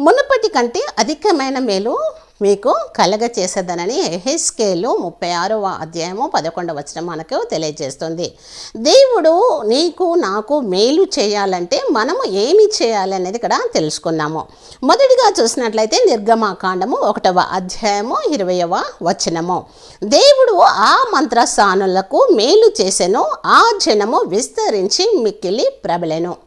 మునుపటి కంటే అధికమైన మేలు మీకు కలగ చేసేదనని ఎహెస్కేలు ముప్పై ఆరవ అధ్యాయము పదకొండవ వచ్చిన మనకు తెలియజేస్తుంది. దేవుడు నీకు నాకు మేలు చేయాలంటే మనము ఏమి చేయాలి అనేది ఇక్కడ తెలుసుకున్నాము. మొదటిగా చూసినట్లయితే నిర్గమాకాండము ఒకటవ అధ్యాయము ఇరవయవ వచనము. దేవుడు ఆ మంత్రస్థానులకు మేలు చేసెను ఆ జనము విస్తరించి మిక్కిలి ప్రబలెను.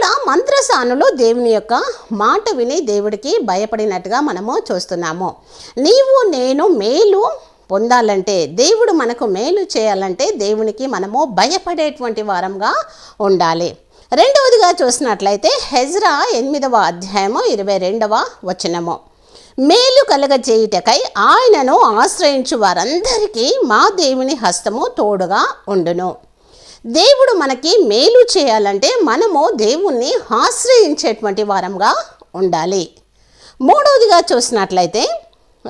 ఇక్కడ మంత్రసానులో దేవుని యొక్క మాట విని దేవుడికి భయపడినట్టుగా మనము చూస్తున్నాము. నీవు నేను మేలు పొందాలంటే దేవుడు మనకు మేలు చేయాలంటే దేవునికి మనము భయపడేటువంటి వారంగా ఉండాలి. రెండవదిగా చూసినట్లయితే హెజ్రా ఎనిమిదవ అధ్యాయము ఇరవై రెండవ వచనము. మేలు కలగజేయుటకై ఆయనను ఆశ్రయించు వారందరికీ మా దేవుని హస్తము తోడుగా ఉండును. దేవుడు మనకి మేలు చేయాలంటే మనము దేవుణ్ణి ఆశ్రయించేటువంటి వారంగా ఉండాలి. మూడవదిగా చూసినట్లయితే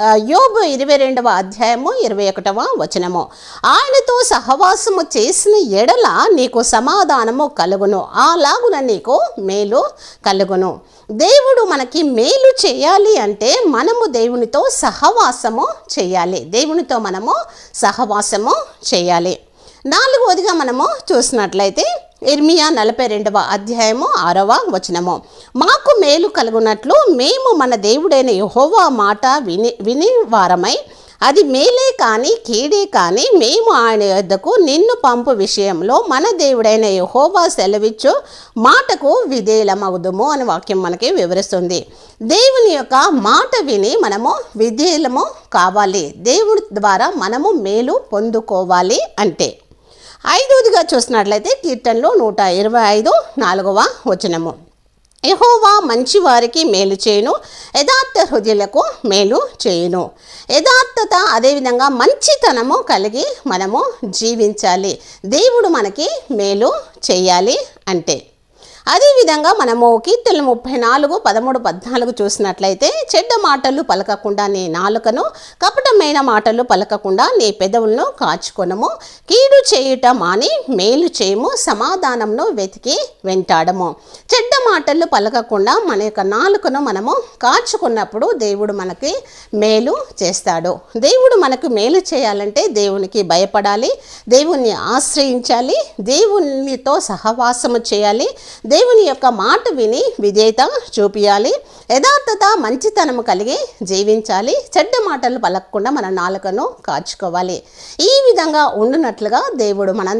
ఆ, యోబు ఇరవై రెండవ అధ్యాయము ఇరవై ఒకటవ వచనము. ఆయనతో సహవాసము చేసిన ఎడల నీకు సమాధానము కలుగును. అలాగున నీకు మేలు కలుగును. దేవుడు మనకి మేలు చేయాలి అంటే మనము దేవునితో సహవాసము చేయాలి. దేవునితో మనము సహవాసము చేయాలి. నాలుగవదిగా మనము చూసినట్లయితే ఇర్మియా నలభై రెండవ అధ్యాయము ఆరవ వచనము. మాకు మేలు కలుగునట్లు మేము మన దేవుడైన యహోవా మాట విని విని వారమై అది మేలే కానీ కీడే కానీ మేము ఆయన యొద్దకు నిన్ను పంపు విషయంలో మన దేవుడైన యహోవా సెలవిచ్చు మాటకు విధేయులమవుదుము అని వాక్యం మనకి వివరిస్తుంది. దేవుని యొక్క మాట విని మనము విధేయులము కావాలి. దేవుడి ద్వారా మనము మేలు పొందుకోవాలి అంటే ఐదవదిగా చూసినట్లయితే కీర్తనలు నూట ఇరవై ఐదు నాలుగవ వచనము. యహోవా మంచి వారికి మేలు చేయను యథార్థ హృదయులకు మేలు చేయును. యథార్థత అదేవిధంగా మంచితనము కలిగి మనము జీవించాలి. దేవుడు మనకి మేలు చేయాలి అంటే. అదేవిధంగా మనము కీర్తనలు ముప్పై నాలుగు పదమూడు పద్నాలుగు చూసినట్లయితే చెడ్డ మాటలు పలకకుండా నీ నాలుకను కపటమైన మాటలు పలకకుండా నీ పెదవులను కాచుకొనము. కీడు చేయుట మాని మేలు చేయము సమాధానంను వెతికి వెంటాడము. చెడ్డ మాటలు పలకకుండా మన యొక్క నాలుకను మనము కాచుకున్నప్పుడు దేవుడు మనకి మేలు చేస్తాడు. దేవుడు మనకు మేలు చేయాలంటే దేవునికి భయపడాలి దేవుణ్ణి ఆశ్రయించాలి దేవునితో సహవాసము చేయాలి దేవుని యొక్క మాట విని విధేయత చూపియాలి. యథార్థత మంచితనము కలిగి జీవించాలి. చెడ్డ మాటలు పలకకుండా మన నాలుకను కాచుకోవాలి. ఈ విధంగా ఉండునట్లుగా దేవుడు మన